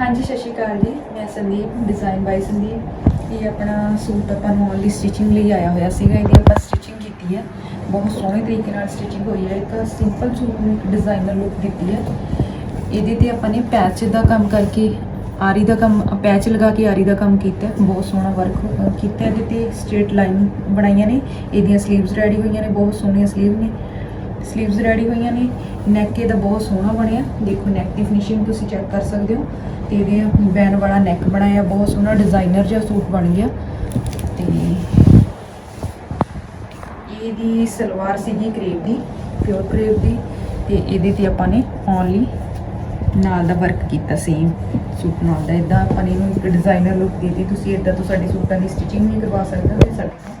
ਹਾਂਜੀ, ਸਤਿ ਸ਼੍ਰੀ ਅਕਾਲ ਜੀ। ਮੈਂ ਸੰਦੀਪ ਡਿਜ਼ਾਈਨ ਬਾਈ ਸੰਦੀਪ। ਇਹ ਆਪਣਾ ਸੂਟ ਆਪਾਂ ਨੂੰ ਓਨਲੀ ਸਟਿਚਿੰਗ ਲਈ ਆਇਆ ਹੋਇਆ ਸੀਗਾ। ਇਹਦੀ ਆਪਾਂ ਸਟਿਚਿੰਗ ਕੀਤੀ ਹੈ। ਬਹੁਤ ਸੋਹਣੇ ਤਰੀਕੇ ਨਾਲ ਸਟਿਚਿੰਗ ਹੋਈ ਹੈ। ਇੱਕ ਸਿੰਪਲ ਸੂਟ ਨੂੰ ਇੱਕ ਡਿਜ਼ਾਈਨਰ ਲੁੱਕ ਦਿੱਤੀ ਹੈ। ਇਹਦੇ ਤੇ ਆਪਾਂ ਨੇ ਪੈਚ ਦਾ ਕੰਮ ਕਰਕੇ, ਆਰੀ ਦਾ ਕੰਮ ਪੈਚ ਲਗਾ ਕੇ ਆਰੀ ਦਾ ਕੰਮ ਕੀਤਾ ਬਹੁਤ ਸੋਹਣਾ ਵਰਕ ਕੀਤਾ ਇਹਦੇ ਤੇ ਸਟ੍ਰੇਟ ਲਾਈਨ ਬਣਾਈਆਂ ਨੇ। ਇਹਦੀਆਂ ਸਲੀਵਸ ਰੈਡੀ ਹੋਈਆਂ ਨੇ। ਬਹੁਤ ਸੋਹਣੀਆਂ ਸਲੀਵ ਨੇ। ਸਲੀਵਸ ਰੈਡੀ ਹੋਈਆਂ ਨੇ। ਨੈਕ ਇਹਦਾ ਬਹੁਤ ਸੋਹਣਾ ਬਣਿਆ। ਦੇਖੋ ਨੈਕ ਦੀ ਫਿਨਿਸ਼ਿੰਗ ਤੁਸੀਂ ਚੈੱਕ ਕਰ ਸਕਦੇ ਹੋ। ਤੇ ਇਹਦੇ ਬੈਨ ਵਾਲਾ ਨੈਕ ਬਣਾਇਆ, ਬਹੁਤ ਸੋਹਣਾ ਡਿਜ਼ਾਈਨਰ ਜਿਹਾ ਸੂਟ ਬਣ ਗਿਆ। ਤੇ ਇਹਦੀ ਸਲਵਾਰ ਸੀਗੀ ਕਰੇਪ ਦੀ ਪਿਓਰ ਕਰੇਪ ਦੀ। ਤੇ ਇਹਦੇ ਤੇ ਆਪਾਂ ਨੇ ਓਨਲੀ ਨਾਲ ਦਾ ਵਰਕ ਕੀਤਾ ਸੇਮ ਸੂਟ ਨਾਲ ਦਾ। ਇਦਾਂ ਆਪਾਂ ਨੇ ਇਹਨੂੰ ਇੱਕ ਡਿਜ਼ਾਈਨਰ ਲੁੱਕ ਦੇ ਦਿੱਤੀ। ਤੁਸੀਂ ਇਦਾਂ ਤੋਂ ਸਾਡੇ ਸੂਟਾਂ ਦੀ ਸਟਿਚਿੰਗ ਨਹੀਂ ਕਰਵਾ ਸਕਦੇ ਹੋ ਤੇ ਸਾਡੇ ਤੋਂ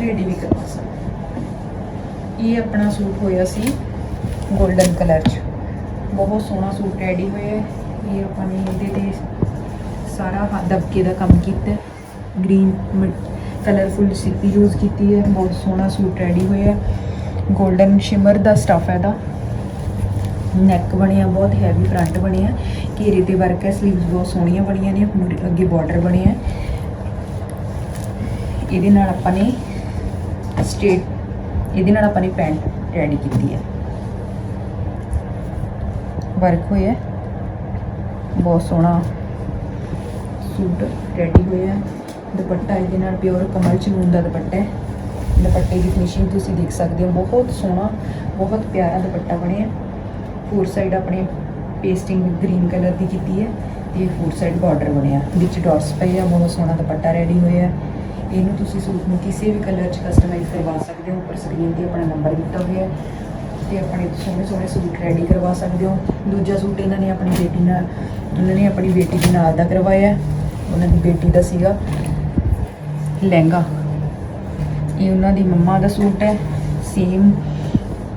ਰੈਡੀ ਵੀ ਕਰਵਾ ਸਕਦੇ ਇਹ ਆਪਣਾ ਸੂਟ ਹੋਇਆ ਸੀ 골ਡਨ ਕਲਰ 'ਚ। ਬਹੁਤ ਸੋਹਣਾ ਸੂਟ ਰੈਡੀ ਹੋਇਆ ਇਹ ਆਪਾਂ ਨੇ ਇਹਦੇ ਤੇ ਸਾਰਾ ਹੱਥ ਦਬਕੇ ਦਾ ਕੰਮ ਕੀਤਾ ਗ੍ਰੀਨ ਕਲਰਫੁਲ ਸਿੱਪੀ ਯੂਜ਼ ਕੀਤੀ ਹੈ। ਬਹੁਤ ਸੋਹਣਾ ਸੂਟ ਰੈਡੀ ਹੋਇਆ ਹੈ। 골ਡਨ ਸ਼ਿਮਰ ਦਾ ਸਟਫ ਹੈ ਦਾ ਨੈਕ ਬਣਿਆ, ਬਹੁਤ ਹੈਵੀ ਫਰੰਟ ਬਣਿਆ। ਘੇਰੇ ਤੇ ਵਰਕ ਹੈ ਸਲੀਵਸ ਬਹੁਤ ਸੋਹਣੀਆਂ ਬਣੀਆਂ ਨੇ। ਮੂਰੇ- ਅੱਗੇ ਬਾਰਡਰ ਬਣਿਆ ਇਹਦੇ ਨਾਲ ਆਪਾਂ ਨੇ ਸਟੇਟ ਇਹਦੇ ਨਾਲ ਆਪਾਂ ਨੇ ਪੈਂਟ ਰੈਡੀ ਕੀਤੀ ਹੈ। ਵਰਕ ਹੋਇਆ ਬਹੁਤ ਸੋਹਣਾ ਸੂਟ ਰੈਡੀ ਹੋਇਆ ਦੁਪੱਟਾ ਇਹਦੇ ਨਾਲ ਪਿਓਰ ਕਮਲ ਚਨੂਨ ਦਾ ਦੁਪੱਟਾ ਹੈ। ਦੁਪੱਟੇ ਦੀ ਫਿਨਿਸ਼ਿੰਗ ਤੁਸੀਂ ਦੇਖ ਸਕਦੇ ਹੋ। ਬਹੁਤ ਸੋਹਣਾ, ਬਹੁਤ ਪਿਆਰਾ ਦੁਪੱਟਾ ਬਣਿਆ ਫੋਰ ਸਾਈਡ ਆਪਣੇ ਪੇਸਟਿੰਗ ਗ੍ਰੀਨ ਕਲਰ ਦੀ ਕੀਤੀ ਹੈ ਤੇ ਫੋਰ ਸਾਈਡ ਬਾਰਡਰ ਬਣਿਆ। ਵਿੱਚ ਡਾਟਸ ਪਏ ਆ, ਬਹੁਤ ਸੋਹਣਾ ਦੁਪੱਟਾ ਰੈਡੀ ਹੋਇਆ ਇਹਨੂੰ ਤੁਸੀਂ ਸੂਟ ਨੂੰ ਕਿਸੇ ਵੀ ਕਲਰ 'ਚ ਕਸਟਮਾਈਜ਼ ਕਰਵਾ ਸਕਦੇ ਹੋ, ਉੱਪਰ ਸਕਰੀਨ ਤੇ ਆਪਣਾ ਨੰਬਰ ਦਿੱਤਾ ਹੋਇਆ ਹੈ ਤੇ ਆਪਣੇ ਸੋਹਣੇ ਸੋਹਣੇ ਸੂਟ ਰੈਡੀ ਕਰਵਾ ਸਕਦੇ ਹੋ ਦੂਜਾ ਸੂਟ ਇਹਨਾਂ ਨੇ ਆਪਣੀ ਬੇਟੀ ਨਾਲ, ਉਹਨਾਂ ਨੇ ਆਪਣੀ ਬੇਟੀ ਦੇ ਨਾਲ ਦਾ ਕਰਵਾਇਆ ਉਹਨਾਂ ਦੀ ਬੇਟੀ ਦਾ ਸੀਗਾ ਲਹਿੰਗਾ ਇਹ ਉਹਨਾਂ ਦੀ ਮੰਮਾ ਦਾ ਸੂਟ ਹੈ ਸੇਮ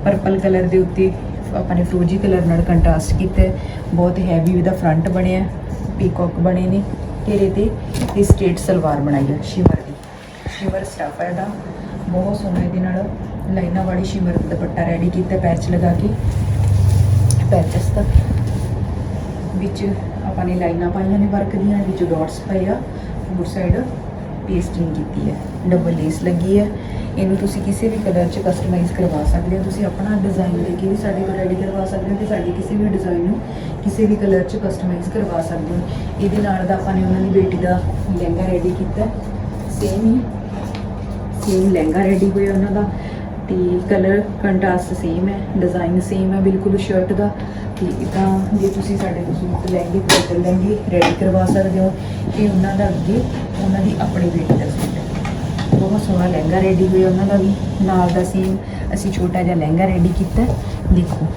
ਪਰਪਲ ਕਲਰ ਦੇ ਉੱਤੇ ਆਪਣੇ ਫਰੋਜੀ ਕਲਰ ਨਾਲ ਕੰਟਰਾਸਟ ਕੀਤਾ ਹੈ। ਬਹੁਤ ਹੈਵੀ ਉਹਦਾ ਫਰੰਟ ਬਣਿਆ ਪੀਕੌਕ ਬਣੇ ਨੇ, ਘੇਰੇ ਤੇ ਤੇ ਸਟੇਟ ਸਲਵਾਰ ਬਣਾਈ ਹੈ ਸ਼ਿਮਰ ਸ਼ਿਮਰ ਸਟਫ ਹੈ ਇਹਦਾ। ਬਹੁਤ ਸੋਹਣਾ ਇਹਦੇ ਨਾਲ ਲਾਈਨਾਂ ਵਾਲੀ ਸ਼ਿਮਰ ਦੁਪੱਟਾ ਰੈਡੀ ਕੀਤਾ ਪੈਚ ਲਗਾ ਕੇ। ਪੈਚਸ ਦਾ ਵਿੱਚ ਆਪਾਂ ਨੇ ਲਾਈਨਾਂ ਪਾਈਆਂ ਨੇ ਵਰਕ ਦੀਆਂ, ਵਿੱਚ ਡਾਟਸ ਪਏ ਆ। ਫੋਰ ਸਾਈਡ ਪੇਸਟਿੰਗ ਕੀਤੀ ਹੈ। ਡਬਲ ਲੇਸ ਲੱਗੀ ਹੈ। ਇਹਨੂੰ ਤੁਸੀਂ ਕਿਸੇ ਵੀ ਕਲਰ 'ਚ ਕਸਟਮਾਈਜ਼ ਕਰਵਾ ਸਕਦੇ ਹੋ। ਤੁਸੀਂ ਆਪਣਾ ਡਿਜ਼ਾਈਨ ਦੇ ਕੇ ਵੀ ਸਾਡੇ ਕੋਲ ਰੈਡੀ ਕਰਵਾ ਸਕਦੇ ਹੋ ਤੇ ਸਾਡੇ ਕਿਸੇ ਵੀ ਡਿਜ਼ਾਈਨ ਨੂੰ ਕਿਸੇ ਵੀ ਕਲਰ 'ਚ ਕਸਟਮਾਈਜ਼ ਕਰਵਾ ਸਕਦੇ ਹੋ। ਇਹਦੇ ਨਾਲ ਦਾ ਆਪਾਂ ਨੇ ਉਹਨਾਂ ਦੀ ਬੇਟੀ ਦਾ ਲਹਿੰਗਾ ਰੈਡੀ ਕੀਤਾ। ਸੇਮ ਹੀ ਸੇਮ ਲਹਿੰਗਾ ਰੈਡੀ ਹੋਇਆ ਉਹਨਾਂ ਦਾ, ਤੇ ਕਲਰ ਕੰਟਰਾਸਟ ਸੇਮ ਹੈ ਡਿਜ਼ਾਈਨ ਸੇਮ ਹੈ, ਬਿਲਕੁਲ ਸ਼ਰਟ ਦਾ, ਤੇ ਇਦਾਂ ਜੇ ਤੁਸੀਂ ਸਾਡੇ ਤੋਂ ਸੂਟ ਲਹਿੰਗੇ ਬਦਲ ਲਹਿੰਗੇ ਰੈਡੀ ਕਰਵਾ ਸਕਦੇ ਹੋ ਇਹ ਉਹਨਾਂ ਦਾ ਅੱਗੇ ਉਹਨਾਂ ਦੀ ਆਪਣੀ ਬੇਟੀ ਦਾ ਸੂਟ ਹੈ। ਬਹੁਤ ਸੋਹਣਾ ਲਹਿੰਗਾ ਰੈਡੀ ਹੋਇਆ ਉਹਨਾਂ ਦਾ ਵੀ, ਨਾਲ ਦਾ ਸੇਮ ਅਸੀਂ ਛੋਟਾ ਜਿਹਾ ਲਹਿੰਗਾ ਰੈਡੀ ਕੀਤਾ, ਦੇਖੋ।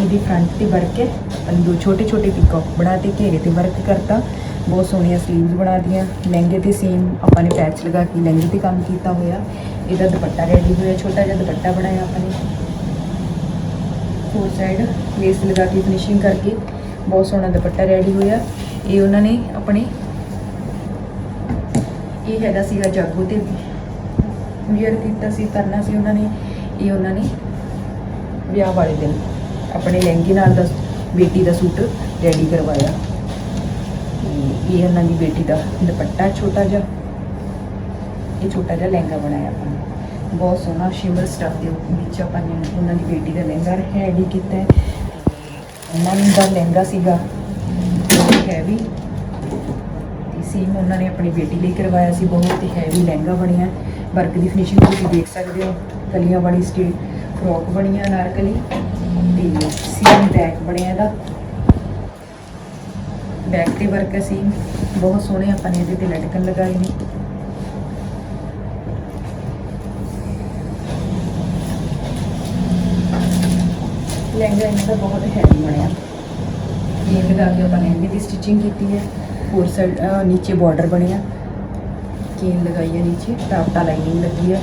ਇਹਦੀ ਫਰੰਟ ਤੇ ਵਰਕ ਹੈ ਅਸੀਂ ਦੋ ਛੋਟੇ ਛੋਟੇ ਪਿਕਅਪ ਬਣਾ ਤੇ ਘੇਰੇ ਤੇ ਵਰਕ ਕਰਤਾ। ਬਹੁਤ ਸੋਹਣੀਆਂ ਸਲੀਵਸ ਬਣਾ ਦੀਆਂ। ਲਹਿੰਗੇ ਤੇ ਸੇਮ ਆਪਾਂ ਨੇ ਪੈਚ ਲਗਾ ਕੇ ਲਹਿੰਗੇ ਤੇ ਕੰਮ ਕੀਤਾ ਹੋਇਆ। ਇਹਦਾ ਦੁਪੱਟਾ ਰੈਡੀ ਹੋਇਆ, ਛੋਟਾ ਜਿਹਾ ਦੁਪੱਟਾ ਬਣਾਇਆ ਆਪਾਂ ਨੇ। ਫੋਰ ਸਾਈਡ ਲੇਸ ਲਗਾ ਕੇ ਫਿਨਿਸ਼ਿੰਗ ਕਰਕੇ ਬਹੁਤ ਸੋਹਣਾ ਦੁਪੱਟਾ ਰੈਡੀ ਹੋਇਆ। ਇਹ ਉਹਨਾਂ ਨੇ ਆਪਣੇ ਇਹ ਹੈਗਾ ਸੀਗਾ ਜਾਗੋ ਤੇ ਵੀਅਰ ਕੀਤਾ ਸੀ ਕਰਨਾ ਸੀ ਉਹਨਾਂ ਨੇ। ਇਹ ਉਹਨਾਂ ਨੇ ਵਿਆਹ ਵਾਲੇ ਦਿਨ ਆਪਣੇ ਲਹਿੰਗੇ ਨਾਲ ਦਾ ਬੇਟੀ ਦਾ ਸੂਟ ਰੈਡੀ ਕਰਵਾਇਆ। ਤੇ ਇਹ ਉਹਨਾਂ ਦੀ ਬੇਟੀ ਦਾ ਦੁਪੱਟਾ ਛੋਟਾ ਜਿਹਾ, ਇਹ ਛੋਟਾ ਜਿਹਾ ਲਹਿੰਗਾ ਬਣਾਇਆ ਆਪਾਂ ਨੇ। ਬਹੁਤ ਸੋਹਣਾ ਸ਼ਿਮਰ ਸਟਫ ਦੇ ਵਿੱਚ ਆਪਾਂ ਨੇ ਉਹਨਾਂ ਦੀ ਬੇਟੀ ਦਾ ਲਹਿੰਗਾ ਰੈਡੀ ਕੀਤਾ ਹੈ। ਤੇ ਉਹਨਾਂ ਦਾ ਲਹਿੰਗਾ ਸੀਗਾ ਹੈਵੀ ਤੇ ਸੇਮ ਉਹਨਾਂ ਨੇ ਆਪਣੀ ਬੇਟੀ ਲਈ ਕਰਵਾਇਆ ਸੀ, ਬਹੁਤ ਹੀ ਹੈਵੀ ਲਹਿੰਗਾ ਬਣਿਆ। ਵਰਕ ਦੀ ਫਿਨਿਸ਼ਿੰਗ ਤੁਸੀਂ ਦੇਖ ਸਕਦੇ ਹੋ, ਕਲੀਆਂ ਵਾਲੀ ਸਟੇਟ ਫਰੋਕ ਬਣੀਆਂ ਅਨਾਰਕਲੀ ਤੇ ਸੀਮ ਬੈਕ ਬਣਿਆ ਇਹਦਾ। ਬੈਕ ਤੇ ਵਰਕ ਹੈ ਸੀਮ ਬਹੁਤ ਸੋਹਣੇ ਆਪਾਂ ਨੇ ਇਹਦੇ ਤੇ ਲਟਕਣ ਲਗਾਏ ਨੇ। ਲਹਿੰਗਾ ਇਹਨਾਂ ਦਾ ਬਹੁਤ ਹੈਵੀ ਬਣਿਆ। ਇਹ ਲਗਾ ਕੇ ਆਪਾਂ ਲਹਿੰਗੇ ਦੀ ਸਟਿਚਿੰਗ ਕੀਤੀ ਹੈ। ਹੋਰ ਸਾਈਡ ਨੀਚੇ ਬਾਰਡਰ ਬਣਿਆ। ਕੇਨ ਲਗਾਈ ਹੈ ਨੀਚੇ, ਟਾਪਟਾ ਲਾਈਨਿੰਗ ਲੱਗੀ ਹੈ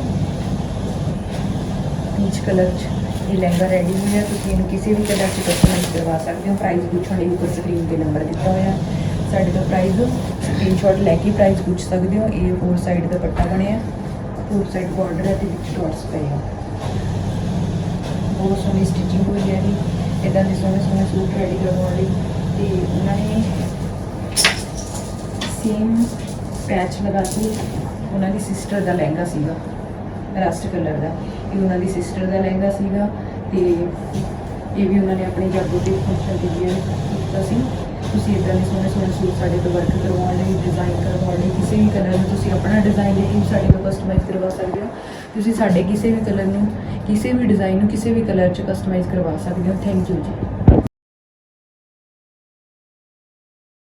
ਪੀਚ ਕਲਰ ਚ। ਇਹ ਲਹਿੰਗਾ ਰੈਡੀ ਹੋਇਆ ਤੁਸੀਂ ਇਹਨੂੰ ਕਿਸੇ ਵੀ ਕਲਰ ਚ ਕਸਟਮਾਈਜ਼ ਕਰਵਾ ਸਕਦੇ ਹੋ। ਪ੍ਰਾਈਸ ਪੁੱਛਣ ਲਈ ਉੱਪਰ ਸਕਰੀਨ ਤੇ ਨੰਬਰ ਦਿੱਤਾ ਹੋਇਆ। ਸਾਡੇ ਤੋਂ ਪ੍ਰਾਈਸ ਸਕਰੀਨਸ਼ਾਟ ਲੈ ਕੇ ਪ੍ਰਾਈਸ ਪੁੱਛ ਸਕਦੇ ਹੋ। ਇਹ ਫੋਰ ਸਾਈਡ ਦਾ ਪੱਟਾ ਬਣਿਆ। ਫੋਰ ਸਾਈਡ ਬਾਰਡਰ ਹੈ ਤੇ ਵਿੱਚ ਡਾਟਸ ਪਏ ਆ। ਬਹੁਤ ਸੋਹਣੀ ਸਟਿਚਿੰਗ ਹੋਈ ਹੈ ਜੀ। ਇਦਾਂ ਦੇ ਸੋਹਣੇ ਸੋਹਣੇ ਸੂਟ ਰੈਡੀ ਕਰਵਾਉਣ ਲਈ। ਤੇ ਉਹਨਾਂ ਨੇ ਸੇਮ ਪੈਚ ਲਗਾ ਕੇ ਉਹਨਾਂ ਦੀ ਸਿਸਟਰ ਦਾ ਲਹਿੰਗਾ ਸੀਗਾ। ਰਸਟ ਕਲਰ ਦਾ। ਇਹ ਉਹਨਾਂ ਦੀ ਸਿਸਟਰ ਦਾ ਲਹਿੰਗਾ ਸੀਗਾ ਤੇ ਇਹ ਵੀ ਉਹਨਾਂ ਨੇ ਆਪਣੇ ਜਾਗੋ ਦੇ ਫੰਕਸ਼ਨ ਦੇ ਲਈ ਕੀਤਾ ਸੀ। ਤੁਸੀਂ ਇਦਾਂ ਦੇ ਸੋਹਣੇ ਸੋਹਣੇ ਸੂਟ ਸਾਡੇ ਤੋਂ ਵਰਕ ਕਰਵਾਉਣ ਲਈ ਡਿਜ਼ਾਈਨ ਕਰਵਾਉਣ ਲਈ ਕਿਸੇ ਵੀ ਕਲਰ ਨੂੰ ਤੁਸੀਂ ਆਪਣਾ ਡਿਜ਼ਾਈਨ ਦੇ ਕੇ ਸਾਡੇ ਤੋਂ ਕਸਟਮਾਈਜ਼ ਕਰਵਾ ਸਕਦੇ ਹੋ। ਤੁਸੀਂ ਸਾਡੇ ਕਿਸੇ ਵੀ ਕਲਰ ਨੂੰ, ਕਿਸੇ ਵੀ ਡਿਜ਼ਾਈਨ ਨੂੰ ਕਿਸੇ ਵੀ ਕਲਰ 'ਚ ਕਸਟਮਾਈਜ਼ ਕਰਵਾ ਸਕਦੇ ਹੋ। ਥੈਂਕ ਯੂ ਜੀ।